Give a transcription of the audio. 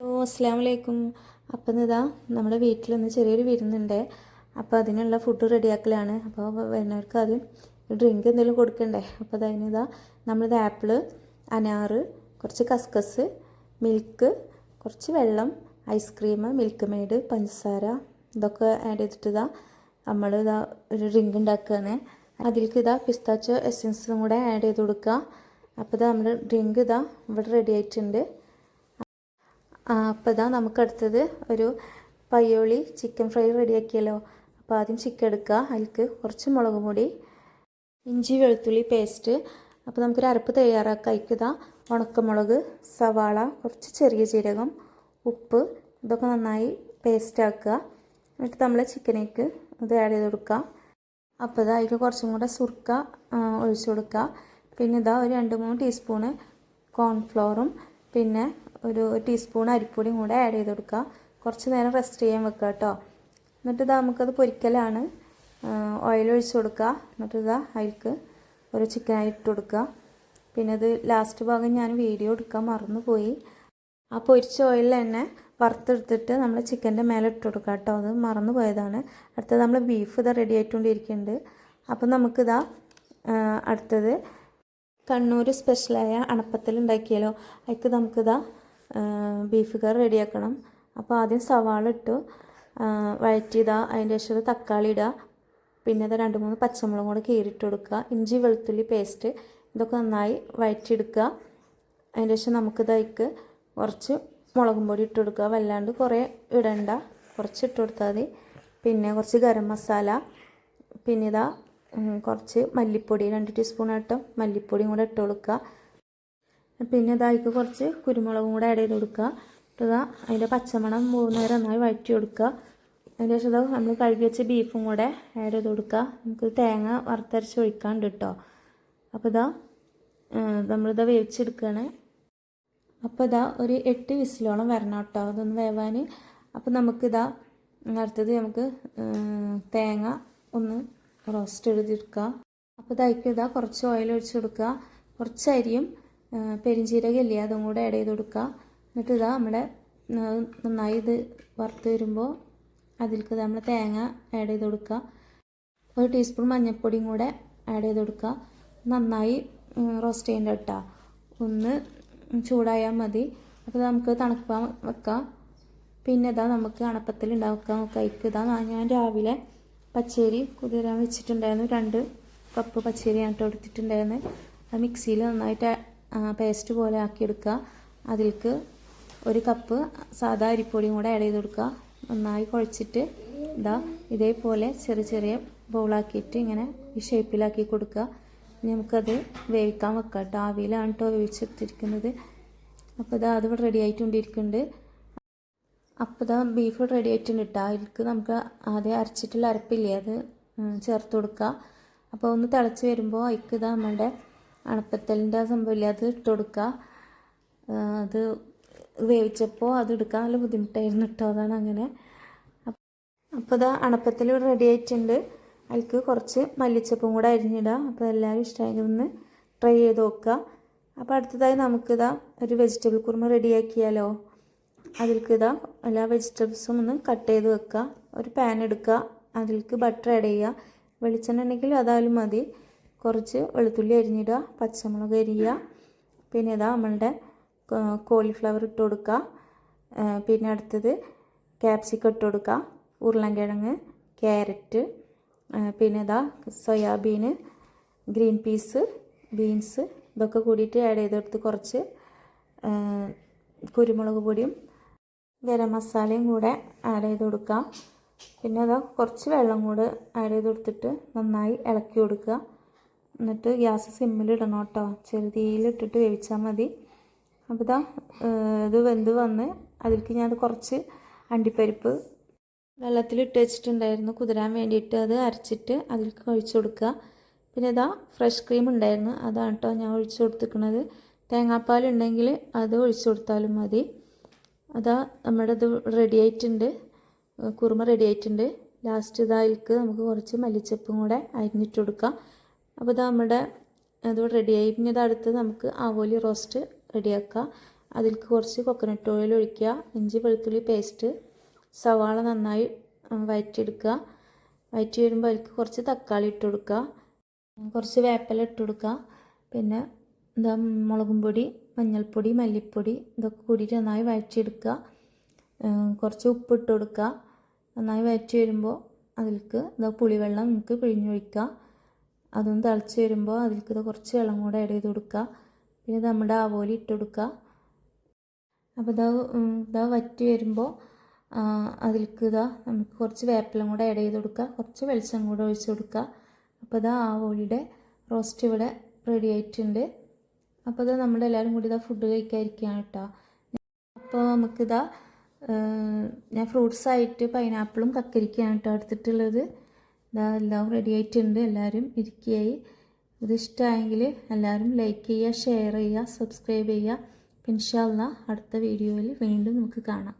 ഓ അസ്സാം വലൈക്കും അപ്പം ഇതാ നമ്മുടെ വീട്ടിലൊന്ന് ചെറിയൊരു വിരുന്നുണ്ട്. അപ്പോൾ അതിനുള്ള ഫുഡ് റെഡിയാക്കലാണ്. അപ്പോൾ വരുന്നവർക്ക് ആദ്യം ഡ്രിങ്ക് എന്തെങ്കിലും കൊടുക്കണ്ടേ? അപ്പോൾ അതിനിതാ നമ്മളിത് ആപ്പിൾ അനാറ് കുറച്ച് കസ്കസ് മിൽക്ക് കുറച്ച് വെള്ളം ഐസ്ക്രീം മിൽക്ക് മെയ്ഡ് പഞ്ചസാര ഇതൊക്കെ ആഡ് ചെയ്തിട്ട് ഇതാ നമ്മൾ ഇതാ ഒരു ഡ്രിങ്ക് ഉണ്ടാക്കുകയാണ് അതിലേക്ക് ഇതാ പിസ്താച്ചോ എസെൻസും കൂടെ ആഡ് ചെയ്ത് കൊടുക്കുക അപ്പോൾ ഇതാ നമ്മുടെ ഡ്രിങ്ക് ഇതാ ഇവിടെ റെഡി ആയിട്ടുണ്ട്. അപ്പോൾ ഇതാ നമുക്കടുത്തത് ഒരു പയ്യോളി ചിക്കൻ ഫ്രൈ റെഡിയാക്കിയല്ലോ. അപ്പോൾ ആദ്യം ചിക്കൻ എടുക്കുക. അതിലേക്ക് കുറച്ച് മുളക് പൊടി ഇഞ്ചി വെളുത്തുള്ളി പേസ്റ്റ് അപ്പോൾ നമുക്കൊരു അരപ്പ് തയ്യാറാക്കുക അതിലേക്ക് ഇതാ ഉണക്കമുളക് സവാള കുറച്ച് ചെറിയ ജീരകം ഉപ്പ്. ഇതൊക്കെ നന്നായി പേസ്റ്റ് ആക്കുക. എന്നിട്ട് നമ്മൾ ചിക്കനേക്ക് ഇത് ആഡ് ചെയ്ത് കൊടുക്കുക. അപ്പോൾ ഇതാ അതിൽ കുറച്ചും കൂടെ സുർക്ക ഒഴിച്ചു കൊടുക്കുക. പിന്നെ ഇതാ ഒരു രണ്ട് മൂന്ന് ടീസ്പൂണ് കോൺഫ്ലോറും പിന്നെ ഒരു ടീസ്പൂൺ അരിപ്പൊടിയും കൂടെ ആഡ് ചെയ്ത് കൊടുക്കുക. കുറച്ച് നേരം റെസ്റ്റ് ചെയ്യാൻ വെക്കുക കേട്ടോ എന്നിട്ട് ഇതാ നമുക്കത് പൊരിക്കലാണ്. ഓയിൽ ഒഴിച്ച് കൊടുക്കുക. എന്നിട്ട് ഇതാ അതിൽക്ക് ഒരു ചിക്കനായി ഇട്ട് കൊടുക്കുക. പിന്നെ ഇത് ലാസ്റ്റ് ഭാഗം ഞാൻ വീഡിയോ എടുക്കാൻ മറന്നുപോയി. ആ പൊരിച്ച ഓയിലിൽ തന്നെ വറുത്തെടുത്തിട്ട് നമ്മൾ ചിക്കന്റെ മേലെ ഇട്ട് കൊടുക്കുക കേട്ടോ അത് മറന്നു പോയതാണ് അടുത്തത് നമ്മൾ ബീഫ് ഇതാ റെഡി ആയിട്ടുകൊണ്ടിരിക്കുന്നുണ്ട് അപ്പം നമുക്കിതാ അടുത്തത് കണ്ണൂർ സ്പെഷ്യലായ അണപ്പത്തിൽ ഉണ്ടാക്കിയാലോ. അതിക്ക് നമുക്കിതാ ബീഫ് കറി റെഡിയാക്കണം അപ്പോൾ ആദ്യം സവാള ഇട്ടു. വഴറ്റിയിടുക അതിന്റെ ശേഷം തക്കാളി ഇടുക പിന്നെ അത് രണ്ട് മൂന്ന് പച്ചമുളകും കൂടെ കീറിയിട്ട് കൊടുക്കുക. ഇഞ്ചി വെളുത്തുള്ളി പേസ്റ്റ് ഇതൊക്കെ നന്നായി വഴറ്റിയെടുക്കുക. അതിന്റെ ശേഷം നമുക്ക് ഇതായിക്ക് കുറച്ച് മുളകും പൊടി ഇട്ട് കൊടുക്കുക. വല്ലാണ്ട് കുറേ ഇടണ്ട. കുറച്ച് ഇട്ട് കൊടുത്താൽ മതി. പിന്നെ കുറച്ച് ഗരം മസാല. പിന്നെ ഇതാ കുറച്ച് മല്ലിപ്പൊടി. രണ്ട് ടീസ്പൂൺ ആയിട്ട് മല്ലിപ്പൊടിയും കൂടെ ഇട്ട് കൊടുക്കുക. പിന്നെ ഇതായിക്ക് കുറച്ച് കുരുമുളകും കൂടെ ആഡ് ചെയ്ത് കൊടുക്കുക ഇട്ടുക അതിന്റെ പച്ചമണം മൂന്നേരം നന്നായി വഴറ്റി കൊടുക്കുക അതിന് ശേഷം നമ്മൾ കഴുകി വെച്ച ബീഫും കൂടെ ആഡ് ചെയ്ത് കൊടുക്കുക നമുക്ക് തേങ്ങ വറുത്തരച്ച് ഒഴിക്കാണ്ട് കേട്ടോ അപ്പോൾ ഇതാ നമ്മളിത് വേവിച്ചെടുക്കുകയാണ് അപ്പോൾ ഇതാ ഒരു എട്ട് വിസിലോളം വരണം കേട്ടോ അതൊന്ന് വേവാൻ അപ്പോൾ നമുക്കിതാ അടുത്തത് നമുക്ക് തേങ്ങ ഒന്ന് റോസ്റ്റ് എടുത്തെടുക്കുക അപ്പോൾ ഇതായിക്കിതാ കുറച്ച് ഓയിൽ ഒഴിച്ച് കൊടുക്കുക കുറച്ച് അരിയും പെരിഞ്ചീരകം ഇല്ലേ അതും കൂടെ ആഡ് ചെയ്ത് കൊടുക്കുക എന്നിട്ട് ഇതാ നമ്മുടെ നന്നായി ഇത് വറുത്ത് വരുമ്പോൾ അതിലേക്ക് നമ്മൾ തേങ്ങ ആഡ് ചെയ്ത് കൊടുക്കുക ഒരു ടീസ്പൂൺ മഞ്ഞൾപ്പൊടിയും കൂടെ ആഡ് ചെയ്ത് കൊടുക്കുക നന്നായി റോസ്റ്റ് ചെയ്യേണ്ട കേട്ടോ ഒന്ന് ചൂടായാൽ മതി. അപ്പോൾ നമുക്ക് തണുപ്പാൻ വെക്കാം. പിന്നെ ഇതാ നമുക്ക് അണപ്പത്തിൽ ഉണ്ടാക്കാൻ കൈക്ക് ഇതാ ഞാൻ രാവിലെ പച്ചരി കുതിരാൻ വെച്ചിട്ടുണ്ടായിരുന്നു. രണ്ട് കപ്പ് പച്ചരി ആയിട്ട് എടുത്തിട്ടുണ്ടായിരുന്നു അത് മിക്സിയിൽ നന്നായിട്ട് പേസ്റ്റ് പോലെ ആക്കിയെടുക്കുക. അതിൽക്ക് ഒരു കപ്പ് സാധാ അരിപ്പൊടിയും കൂടെ ആഡ് ചെയ്ത് കൊടുക്കുക. നന്നായി കുഴച്ചിട്ട് ഇതാ ഇതേപോലെ ചെറിയ ചെറിയ ബൗളാക്കിയിട്ട് ഇങ്ങനെ ഈ ഷേപ്പിലാക്കി കൊടുക്കുക. ഇനി നമുക്കത് വേവിക്കാൻ വെക്കാം കേട്ടോ. ആവിയിലാണ് കേട്ടോ വേവിച്ചെടുത്തിരിക്കുന്നത്. അപ്പോൾ ഇതാ അത് ഇവിടെ റെഡി ആയിട്ടുണ്ടിരിക്കുന്നുണ്ട് അപ്പോൾ ഇതാ ബീഫ് റെഡി ആയിട്ടുണ്ട് കേട്ടോ അതിലേക്ക് നമുക്ക് ആദ്യം അരച്ചിട്ടുള്ള അരപ്പില്ലേ അത് ചേർത്ത് കൊടുക്കുക. അപ്പോൾ ഒന്ന് തിളച്ച് വരുമ്പോൾ അതിക്ക് ഇതാ നമ്മളുടെ അണപ്പത്തലിന്റെ സംഭവമില്ലേ? അത് ഇട്ട് കൊടുക്കുക അത് വേവിച്ചപ്പോൾ അത് എടുക്കാൻ നല്ല ബുദ്ധിമുട്ടായിരുന്നു കേട്ടോ. അതാണ് അങ്ങനെ. അപ്പോൾ ഇതാ അണപ്പത്തിൽ റെഡി ആയിട്ടുണ്ട്. അതിലേക്ക് കുറച്ച് മല്ലിച്ചപ്പും കൂടെ അരിഞ്ഞിടാം. അപ്പോൾ എല്ലാവരും ഇഷ്ടമായി ഒന്ന് ട്രൈ ചെയ്ത് നോക്കുക അപ്പോൾ അടുത്തതായി നമുക്കിതാ ഒരു വെജിറ്റബിൾ കുറുമ റെഡിയാക്കിയാലോ അതിലേക്ക് ഇതാ എല്ലാ വെജിറ്റബിൾസും ഒന്ന് കട്ട് ചെയ്ത് വെക്കുക ഒരു പാൻ എടുക്കുക അതിൽക്ക് ബട്ടർ ആഡ് ചെയ്യുക വെളിച്ചെണ്ണ ഉണ്ടെങ്കിൽ അതായാലും മതി. കുറച്ച് വെളുത്തുള്ളി അരിഞ്ഞിടുക പച്ചമുളക് അരിയുക. പിന്നെ ഇതാ നമ്മളുടെ കോളിഫ്ലവർ ഇട്ട് കൊടുക്കുക. പിന്നെ അടുത്തത് ക്യാപ്സിക്കം ഇട്ട് കൊടുക്കുക. ഉരുളൻകിഴങ്ങ് ക്യാരറ്റ് പിന്നെ ഇതാ സോയാബീന് ഗ്രീൻ പീസ് ബീൻസ് ഇതൊക്കെ കൂടിയിട്ട് ആഡ് ചെയ്തെടുത്ത് കുറച്ച് കുരുമുളക് പൊടിയും ഗരം മസാലയും കൂടെ ആഡ് ചെയ്ത് കൊടുക്കുക. പിന്നെ അതാ കുറച്ച് വെള്ളം കൂടെ ആഡ് ചെയ്ത് കൊടുത്തിട്ട് നന്നായി ഇളക്കി കൊടുക്കുക. എന്നിട്ട് ഗ്യാസ് സിമ്മിലിടണം കേട്ടോ. ചെറുതീയിലിട്ടിട്ട് വേവിച്ചാൽ മതി. അപ്പോൾ ഇതാ ഇത് വെന്ത് വന്ന് അതിലേക്ക് ഞാൻ കുറച്ച് അണ്ടിപ്പരിപ്പ് വെള്ളത്തിലിട്ട് വെച്ചിട്ടുണ്ടായിരുന്നു. കുതിരാൻ വേണ്ടിയിട്ട് അത് അരച്ചിട്ട് അതിലേക്ക് ഒഴിച്ചു കൊടുക്കുക. പിന്നെ ഇതാ ഫ്രഷ് ക്രീം ഉണ്ടായിരുന്നു. അതാണ് കേട്ടോ ഞാൻ ഒഴിച്ചു കൊടുത്തിരിക്കുന്നത്. തേങ്ങാപ്പാൽ ഉണ്ടെങ്കിൽ അത് ഒഴിച്ചു കൊടുത്താലും മതി. അതാ നമ്മുടെ ഇത് റെഡി ആയിട്ടുണ്ട്. കുറുമ റെഡി ആയിട്ടുണ്ട്. ലാസ്റ്റ് ഇതായിക്ക് നമുക്ക് കുറച്ച് മല്ലിച്ചപ്പും കൂടെ അരിഞ്ഞിട്ട് കൊടുക്കാം. അപ്പോൾ ഇത് നമ്മുടെ അത് റെഡിയായി പിന്നെ ഇത് അടുത്ത് നമുക്ക് ആവോലി റോസ്റ്റ് റെഡിയാക്കാം അതിലേക്ക് കുറച്ച് കൊക്കനട്ട് ഓയിൽ ഒഴിക്കുക ഇഞ്ചി വെളുത്തുള്ളി പേസ്റ്റ് സവാള നന്നായി വയറ്റിയെടുക്കുക. വഴറ്റി വരുമ്പോൾ അതിലേക്ക് കുറച്ച് തക്കാളി ഇട്ട് കൊടുക്കുക. കുറച്ച് വേപ്പില ഇട്ട് കൊടുക്കുക. പിന്നെ എന്താ മുളകും പൊടി മഞ്ഞൾപ്പൊടി മല്ലിപ്പൊടി ഇതൊക്കെ കൂടിയിട്ട് നന്നായി വഴറ്റിയെടുക്കുക ഉം, കുറച്ച് ഉപ്പ് ഇട്ട് കൊടുക്കുക. നന്നായി വഴറ്റി വരുമ്പോൾ അതിലേക്ക് ഇതാ പുളിവെള്ളം നമുക്ക് പിഴിഞ്ഞൊഴിക്കുക അതൊന്ന് തിളച്ച് വരുമ്പോൾ അതിലേക്ക് കുറച്ച് വെള്ളം കൂടെ ആഡ് ചെയ്ത് കൊടുക്കുക. പിന്നെ നമ്മുടെ ആവോലി ഇട്ട് കൊടുക്കുക. അപ്പോൾ ഇതാ ഇതാ വറ്റി വരുമ്പോൾ അതിലേക്ക് ഇതാ നമുക്ക് കുറച്ച് വേപ്പിലും കൂടെ ആഡ് ചെയ്ത് കൊടുക്കുക. കുറച്ച് വെളിച്ചം കൂടെ ഒഴിച്ച് കൊടുക്കുക. അപ്പോൾ ഇതാ ആവോലിയുടെ റോസ്റ്റ് ഇവിടെ റെഡി ആയിട്ടുണ്ട്. അപ്പോൾ ഇതാ നമ്മുടെ എല്ലാവരും കൂടി ഇതാ ഫുഡ് കഴിക്കാതിരിക്കുകയാണ് കേട്ടോ. അപ്പോൾ നമുക്കിതാ ഞാൻ ഫ്രൂട്ട്സായിട്ട് പൈനാപ്പിളും കക്കരിക്കുകയാണ് കേട്ടോ എടുത്തിട്ടുള്ളത്. ഇതാ എല്ലാം റെഡി ആയിട്ടുണ്ട്. എല്ലാവരും ഇരിക്കുകയായി. ഇത് ഇഷ്ടമായെങ്കിൽ എല്ലാവരും ലൈക്ക് ചെയ്യുക ഷെയർ ചെയ്യുക സബ്സ്ക്രൈബ് ചെയ്യുക. പിൻഷാൽ അടുത്ത വീഡിയോയിൽ വീണ്ടും നമുക്ക് കാണാം.